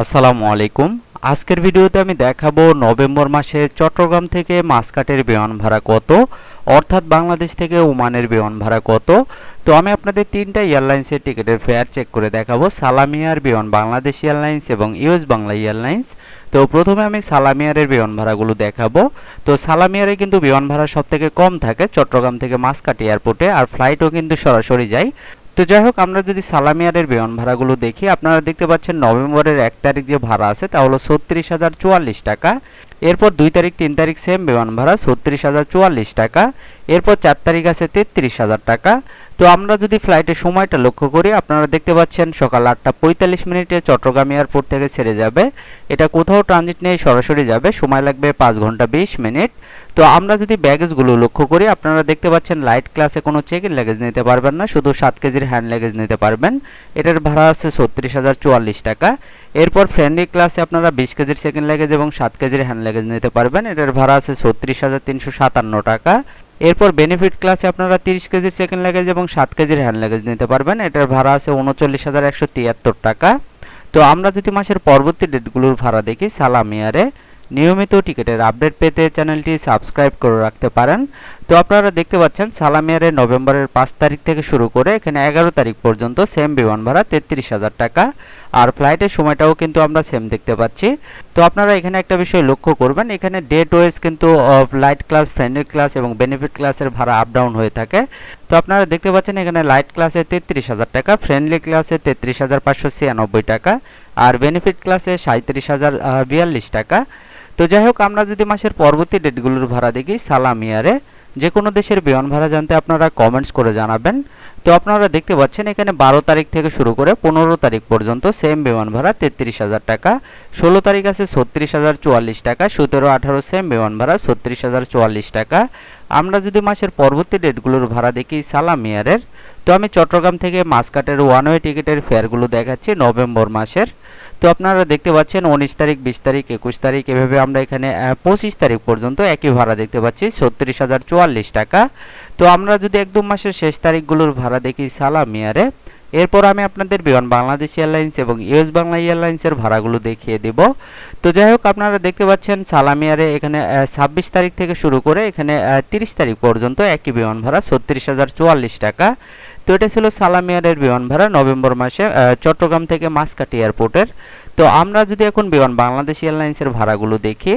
আসসালামু আলাইকুম। আজকের ভিডিওতে আমি দেখাবো নভেম্বর মাসে চট্টগ্রাম থেকে মাসকাটের বিমান ভাড়া কত, অর্থাৎ বাংলাদেশ থেকে ওমানের বিমান ভাড়া কত। তো আমি আপনাদের তিনটা এয়ারলাইন্সের টিকিটের ফেয়ার চেক করে দেখাবো। সালামিয়ার বিমান বাংলাদেশ এয়ারলাইন্স এবং ইউএস বাংলা এয়ারলাইন্স। তো প্রথমে আমি সালামিয়ারের বিমান ভাড়াগুলো দেখাবো। তো সালামিয়ারে কিন্তু বিমান ভাড়া সব থেকে কম থাকে চট্টগ্রাম থেকে মাসকাট এয়ারপোর্টে, আর ফ্লাইটও কিন্তু সরাসরি যায়। তো যাই হোক, আমরা যদি সালামিয়ারের বিমান ভাড়াগুলো দেখি, আপনারা দেখতে পাচ্ছেন নভেম্বরের এক তারিখ যে ভাড়া আছে, তা হলো ছত্রিশ হাজার চুয়াল্লিশ টাকা। এরপর দুই তারিখ, তিন তারিখ সেম বিমান ভাড়া ছত্রিশ হাজার চুয়াল্লিশ টাকা। এরপর চার তারিখ আছে তেত্রিশ হাজার টাকা। তো আমরা যদি ফ্লাইটের সময়টা লক্ষ্য করি, আপনারা দেখতে পাচ্ছেন সকাল আটটা পঁয়তাল্লিশ মিনিটে চট্টগ্রাম এয়ারপোর্ট থেকে ছেড়ে যাবে। এটা কোথাও ট্রানজিট নিয়ে সরাসরি যাবে। সময় লাগবে পাঁচ ঘণ্টা বিশ মিনিট। তো আমরা যদি ব্যাগেজগুলো লক্ষ্য করি, আপনারা দেখতে পাচ্ছেন লাইট ক্লাসে কোনো চেক ইন লাগেজ নিতে পারবেন না। শুধু সাত কেজির হ্যান্ড লাগেজ নিতে পারবেন। এটার ভাড়া আছে ছত্রিশ হাজার চুয়াল্লিশ টাকা। এরপর ফ্রেন্ডলি ক্লাসে আপনারা বিশ কেজির সেকেন্ড লেগেজ এবং সাত কেজির হ্যান্ড লেগেজ নিতে পারবেন। এটার ভাড়া আছে ছত্রিশ হাজার তিনশো সাতান্ন টাকা। এরপর বেনিফিট ক্লাসে আপনারা তিরিশ কেজির সেকেন্ড লেগেজ এবং সাত কেজির হ্যান্ড লেগেজ নিতে পারবেন। এটার ভাড়া আছে উনচল্লিশ হাজার একশো তিয়াত্তর টাকা। তো আমরা যদি মাসের পরবর্তী ডেটগুলোর ভাড়া দেখি সালামিয়ারে নিয়মিত টিকিটের আপডেট পেতে চ্যানেলটি সাবস্ক্রাইব করে রাখতে পারেন। তো আপনারা দেখতে পাচ্ছেন, সালামিয়ারে নভেম্বরের পাঁচ তারিখ থেকে শুরু করে এখানে এগারো তারিখ পর্যন্ত সেম বিমান ভাড়া, তেত্রিশ হাজার টাকা। আর ফ্লাইটের সময়টাও কিন্তু আমরা সেম দেখতে পাচ্ছি। তো আপনারা এখানে একটা বিষয় লক্ষ্য করবেন, এখানে ডেট ওয়েজ কিন্তু লাইট ক্লাস ফ্রেন্ডলি ক্লাস এবং বেনিফিট ক্লাসের ভাড়া আপ ডাউন হয়ে থাকে। তো আপনারা দেখতে পাচ্ছেন এখানে লাইট ক্লাসে তেত্রিশ হাজার টাকা ফ্রেন্ডলি ক্লাসে তেত্রিশ হাজার পাঁচশো ছিয়ানব্বই টাকা, আর বেনিফিট ক্লাসে সাঁত্রিশ হাজার বিয়াল্লিশ টাকা। তো যাই হোক, আমরা যদি মাসের পরবর্তী ডেটগুলোর ভাড়া দেখি, সালাম ইয়ারে যে কোনো দেশের বিমান ভাড়া জানতে আপনারা কমেন্টস করে জানাবেন। তো আপনারা দেখতে পাচ্ছেন, এখানে বারো তারিখ থেকে শুরু করে পনেরো তারিখ পর্যন্ত সেম বিমান ভাড়া তেত্রিশ হাজার টাকা, ষোলো তারিখ আছে ছত্রিশ হাজার চুয়াল্লিশ টাকা, সতেরো আঠারো সেম বিমান ভাড়া ছত্রিশ হাজার চুয়াল্লিশ টাকা। আমরা যদি মাসের পরবর্তী ডেটগুলোর ভাড়া দেখি সালামিয়ারের তো আমি চট্টগ্রাম থেকে মাসকাটের ওয়ান ওয়ে টিকিটের ফেয়ারগুলো দেখাচ্ছি, নভেম্বর মাসের। তো আপনারা দেখতে পাচ্ছেন উনিশ তারিখ, বিশ তারিখ, একুশ তারিখ, এভাবে আমরা এখানে পঁচিশ তারিখ পর্যন্ত একই ভাড়া দেখতে পাচ্ছি, ছত্রিশ হাজার চুয়াল্লিশ টাকা। তো আমরা যদি একদম মাসের শেষ তারিখগুলোর ভাড়া দেখি সালামিয়ারে এরপর আমি আপনাদের বিমান বাংলাদেশ এয়ারলাইন্স এবং ইউএস বাংলা এয়ারলাইন্সের ভাড়াগুলো দেখিয়ে দেব। তো যাই হোক, আপনারা দেখতে পাচ্ছেন সালামিয়ারে এখানে ছাব্বিশ তারিখ থেকে শুরু করে এখানে তিরিশ তারিখ পর্যন্ত একই বিমান ভাড়া, ছত্রিশ হাজার চুয়াল্লিশ টাকা। তো এটা ছিল সালামিয়ারের বিমান ভাড়া নভেম্বর মাসে চট্টগ্রাম থেকে মাসকাটি এয়ারপোর্টের। তো আমরা যদি এখন বিমান বাংলাদেশ এয়ারলাইন্সের ভাড়াগুলো দেখি,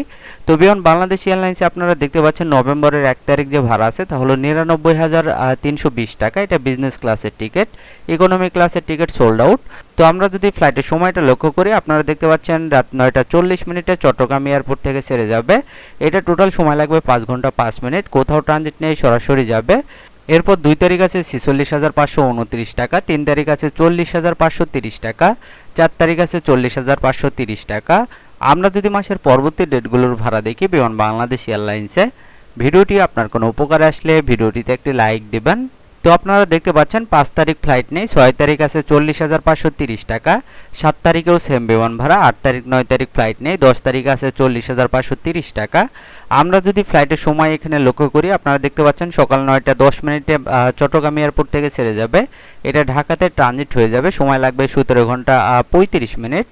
তো বিমান বাংলাদেশ এয়ারলাইন্সে আপনারা দেখতে পাচ্ছেন নভেম্বরের এক তারিখ যে ভাড়া আছে, তা হলো নিরানব্বই হাজার তিনশো বিশ টাকা। এটা বিজনেস ক্লাসের টিকিট ইকোনমি ক্লাসের টিকিট সোল্ড আউট তো আমরা যদি ফ্লাইটের সময়টা লক্ষ্য করি, আপনারা দেখতে পাচ্ছেন রাত নয়টা চল্লিশ মিনিটে চট্টগ্রাম এয়ারপোর্ট থেকে ছেড়ে যাবে। এটা টোটাল সময় লাগবে পাঁচ ঘণ্টা পাঁচ মিনিট। কোথাও ট্রানজিট নিয়ে সরাসরি যাবে। এরপর দুই তারিখ আছে ছেচল্লিশ হাজার পাঁচশো উনত্রিশ টাকা, তিন তারিখ আছে চল্লিশ হাজার পাঁচশো তিরিশ টাকা, চার তারিখ আছে চল্লিশ হাজার পাঁচশো তিরিশ টাকা। আমরা যদি মাসের পরবর্তী ডেটগুলোর ভাড়া দেখি, বিমান বাংলাদেশ এয়ারলাইন্সে, ভিডিওটি আপনার কোনো উপকারে আসলে ভিডিওটিতে একটি লাইক দেবেন। তো আপনারা দেখতে পাচ্ছেন, পাঁচ তারিখ ফ্লাইট নেই, ছয় তারিখ আছে চল্লিশ হাজার পাঁচশো তিরিশ টাকা, সাত তারিখেও সেম বিমান ভাড়া, আট তারিখ, নয় তারিখ ফ্লাইট নেই, দশ তারিখ আছে চল্লিশ হাজার পাঁচশো তিরিশ টাকা। আমরা যদি ফ্লাইটের সময় এখানে লক্ষ্য করি, আপনারা দেখতে পাচ্ছেন সকাল নয়টা দশ মিনিটে চট্টগ্রাম এয়ারপোর্ট থেকে ছেড়ে যাবে। এটা ঢাকাতে ট্রানজিট হয়ে যাবে, সময় লাগবে সতেরো ঘণ্টা পঁয়ত্রিশ মিনিট।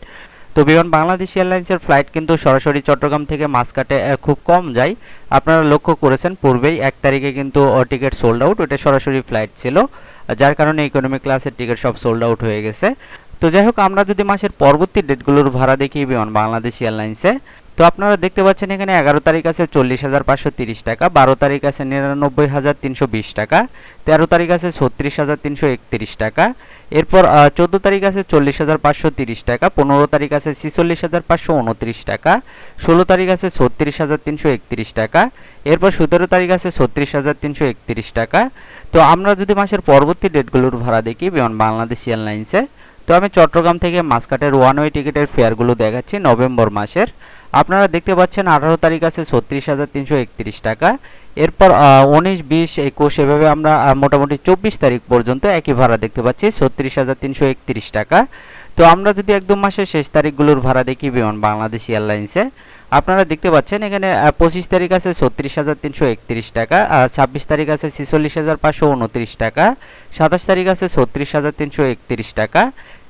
তো বিমান বাংলাদেশ এয়ারলাইন্সের ফ্লাইট কিন্তু সরাসরি চট্টগ্রাম থেকে মাসকাটে খুব কম যায়। আপনারা লক্ষ্য করেছেন, পূর্বেই এক তারিখে কিন্তু টিকিট সোল্ড আউট ওটা সরাসরি ফ্লাইট ছিল। যার কারণে ইকোনমি ক্লাসের টিকিট সব সোল্ড আউট হয়ে গেছে। তো যাই হোক, আমরা যদি মাসের পরবর্তী ডেটগুলোর ভাড়া দেখি বিমান বাংলাদেশ এয়ারলাইন্সে তো আপনারা দেখতে পাচ্ছেন এখানে এগারো তারিখ আছে চল্লিশ হাজার পাঁচশো তিরিশ টাকা, বারো তারিখ আছে নিরানব্বই হাজার তিনশো বিশ টাকা, তেরো তারিখ আছে ছত্রিশ হাজার তিনশো একত্রিশ টাকা, এরপর চোদ্দ তারিখ আছে চল্লিশ হাজার পাঁচশো তিরিশ টাকা, পনেরো তারিখ আছে ছিচল্লিশ হাজার পাঁচশো উনত্রিশ টাকা, ষোলো তারিখ আছে ছত্রিশ হাজার তিনশো একত্রিশ টাকা, এরপর সতেরো তারিখ আছে ছত্রিশ হাজার তিনশো একত্রিশ টাকা। তো আমরা যদি মাসের পরবর্তী ডেটগুলোর ভাড়া দেখি বিমান বাংলাদেশ এয়ারলাইন্সে তো আমি চট্টগ্রাম থেকে মাসকাটের ওয়ান ওয়ে টিকিটের ফেয়ারগুলো দেখাচ্ছি নভেম্বর মাসের। আপনারা দেখতে পাচ্ছেন আঠারো তারিখ আছে ছত্রিশ হাজার তিনশো একত্রিশ টাকা। এরপর উনিশ, বিশ, একুশ এভাবে আমরা মোটামুটি চব্বিশ তারিখ পর্যন্ত একই ভাড়া দেখতে পাচ্ছি ছত্রিশ হাজার তিনশো একত্রিশ টাকা। তো আমরা যদি একদম মাসের শেষ তারিখগুলোর ভাড়া দেখি বিমান বাংলাদেশ এয়ারলাইন্সে, আপনারা দেখতে পাচ্ছেন এখানে পঁচিশ তারিখ আছে ছত্রিশ হাজার তিনশো একত্রিশ টাকা ছাব্বিশ তারিখ আছে ছিচল্লিশ হাজার পাঁচশো উনত্রিশ টাকা, সাতাশ তারিখ আছে ছত্রিশ হাজার তিনশো একত্রিশ টাকা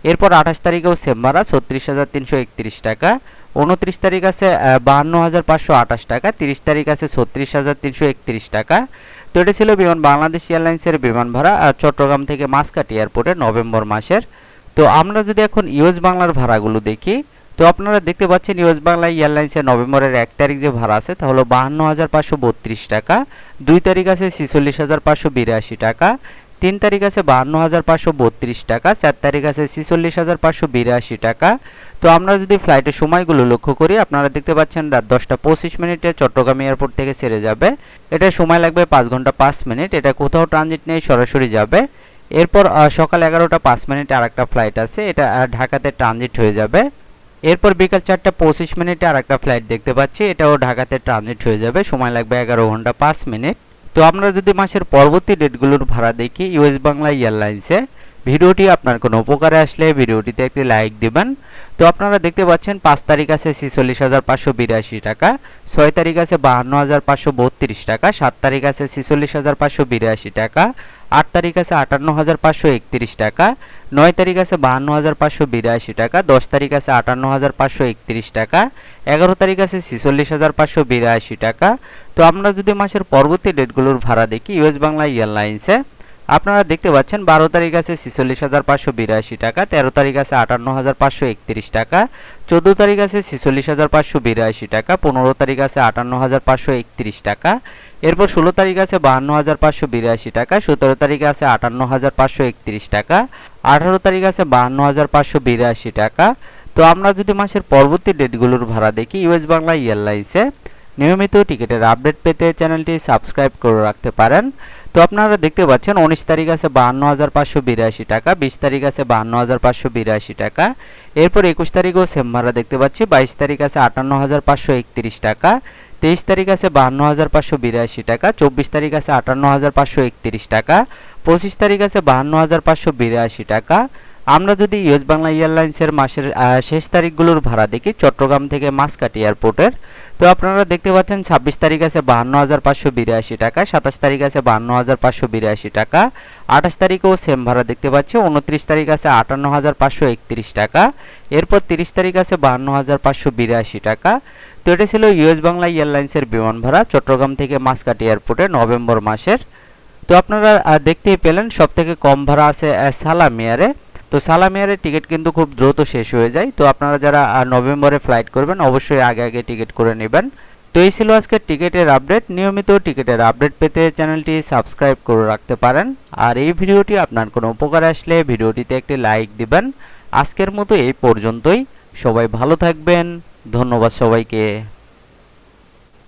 এরপর আঠাশ তারিখেও সেম ভাড়া ছত্রিশ হাজার তিনশো একত্রিশ টাকা। উনত্রিশ তারিখ আছে বাহান্ন হাজার পাঁচশো আঠাশ টাকা। তিরিশ তারিখ আছে, ছত্রিশ হাজার তিনশো একত্রিশ টাকা। তো এটা ছিল বিমান বাংলাদেশ এয়ারলাইন্সের বিমান ভাড়া চট্টগ্রাম থেকে মাসকাটি এয়ারপোর্টে নভেম্বর মাসের। তো আমরা যদি এখন ইউএস বাংলার ভাড়াগুলো দেখি, তো আপনারা দেখতে পাচ্ছেন ইউএস বাংলা এয়ারলাইন্সের নভেম্বরের এক তারিখ যে ভাড়া আছে, তা হলো বাহান্ন হাজার পাঁচশো বত্রিশ টাকা। দুই তারিখ আছে ছিচল্লিশ হাজার পাঁচশো বিরাশি টাকা। তিন তারিখ আছে বাহান্ন হাজার পাঁচশো বত্রিশ টাকা, চার তারিখ আছে ছিচল্লিশ হাজার পাঁচশো বিরাশি টাকা। তো আমরা যদি ফ্লাইটের সময়গুলো লক্ষ্য করি, আপনারা দেখতে পাচ্ছেন রাত দশটা পঁচিশ মিনিটে চট্টগ্রাম এয়ারপোর্ট থেকে ছেড়ে যাবে। এটা সময় লাগবে পাঁচ ঘণ্টা পাঁচ মিনিট, এটা কোথাও ট্রানজিট নেই সরাসরি যাবে। এরপর সকাল এগারোটা পাঁচ মিনিটে আর একটা ফ্লাইট আছে, এটা ঢাকাতে ট্রানজিট হয়ে যাবে। এরপর বিকাল চারটা পঁচিশ মিনিটে আর একটা ফ্লাইট দেখতে পাচ্ছি, এটাও ঢাকাতে ট্রানজিট হয়ে যাবে, সময় লাগবে এগারো ঘণ্টা পাঁচ মিনিট। তো আমরা যদি মাসের পরবর্তী ডেটগুলোর ভাড়া দেখি ইউএস বাংলা এয়ারলাইন্সে ভিডিওটি আপনার কোনো উপকারে আসলে ভিডিওটিতে একটি লাইক দিবেন। তো আপনারা দেখতে পাচ্ছেন, পাঁচ তারিখ আছে ছিচল্লিশ হাজার পাঁচশো বিরাশি টাকা, ছয় তারিখ আছে বাহান্ন হাজার পাঁচশো বত্রিশ টাকা, সাত তারিখ আছে ছিচল্লিশ হাজার পাঁচশো বিরাশি টাকা আট তারিখ আছে আটান্ন হাজার পাঁচশো একত্রিশ টাকা, নয় তারিখ আছে বাহান্ন হাজার পাঁচশো বিরাশি টাকা, দশ তারিখ আছে আটান্ন হাজার পাঁচশো একত্রিশ টাকা, এগারো তারিখ আছে ছিচল্লিশ হাজার পাঁচশো বিরাশি টাকা। তো আমরা যদি মাসের পরবর্তী ডেটগুলোর ভাড়া দেখি, ইউএস বাংলা এয়ারলাইন্সে আপনারা দেখতে পাচ্ছেন, বারো তারিখ আছে ছিচল্লিশ হাজার পাঁচশো বিরাশি টাকা, তেরো তারিখ আছে আটান্ন হাজার পাঁচশো একত্রিশ টাকা, চোদ্দ তারিখ আছে ছিচল্লিশ হাজার পাঁচশো বিরাশি টাকা, পনেরো তারিখ আছে আটান্ন হাজার পাঁচশো একত্রিশ টাকা, এরপর ষোলো তারিখ আছে বাহান্ন হাজার পাঁচশো বিরাশি টাকা, সতেরো তারিখ আছে আটান্ন হাজার পাঁচশো একত্রিশ টাকা, আঠারো তারিখ আছে বাহান্ন হাজার পাঁচশো বিরাশি টাকা। তো আমরা যদি মাসের পরবর্তী ডেটগুলোর ভাড়া দেখি, ইউএস বাংলা এয়ারলাইন্সে নিয়মিত টিকিটের আপডেট পেতে চ্যানেলটি সাবস্ক্রাইব করে রাখতে পারেন। তো আপনারা দেখতে পাচ্ছেন, উনিশ তারিখ আছে বাহান্ন হাজার পাঁচশো বিরাশি টাকা, বিশ তারিখ আছে বাহান্ন হাজার পাঁচশো বিরাশি টাকা। এরপর একুশ তারিখও সেম দেখতে পাচ্ছি, বাইশ তারিখ আছে আটান্ন হাজার পাঁচশো একত্রিশ টাকা, তেইশ তারিখ আছে বাহান্ন হাজার পাঁচশো বিরাশি টাকা, চব্বিশ তারিখ আছে আটান্ন হাজার পাঁচশো একত্রিশ টাকা, পঁচিশ তারিখ আছে বাহান্ন হাজার পাঁচশো বিরাশি টাকা আমরা যদি ইউএস বাংলা এয়ারলাইন্সের মাসের শেষ তারিখগুলোর ভাড়া দেখি, চট্টগ্রাম থেকে মাসকাটি এয়ারপোর্টের, তো আপনারা দেখতে পাচ্ছেন ছাব্বিশ তারিখ আছে বাহান্ন হাজার পাঁচশো বিরাশি টাকা, সাতাশ তারিখ আছে বাহান্ন হাজার পাঁচশো বিরাশি টাকা, আঠাশ তারিখেও সেম ভাড়া দেখতে পাচ্ছি, উনত্রিশ তারিখ আছে আটান্ন হাজার পাঁচশো একত্রিশ টাকা, এরপর তিরিশ তারিখ আছে বাহান্ন হাজার পাঁচশো বিরাশি টাকা। তো এটা ছিল ইউএস বাংলা এয়ারলাইন্সের বিমান ভাড়া, চট্টগ্রাম থেকে মাসকাটি এয়ারপোর্টে নভেম্বর মাসের। তো আপনারা দেখতেই পেলেন সব থেকে কম ভাড়া আছে সালাম এয়ারে তো সালাম এয়ারের টিকিট কিন্তু খুব দ্রুত শেষ হয়ে যায়। তো আপনারা যারা নভেম্বরে ফ্লাইট করবেন, অবশ্যই আগে আগে টিকিট করে নেবেন। তো এই ছিল আজকের টিকিটের আপডেট নিয়মিত টিকিটের আপডেট পেতে চ্যানেলটি সাবস্ক্রাইব করে রাখতে পারেন। আর এই ভিডিওটি আপনার কোনো উপকার আসলে ভিডিওটিতে একটি লাইক দিবেন। আজকের মতো এই পর্যন্তই। সবাই ভালো থাকবেন। ধন্যবাদ সবাইকে।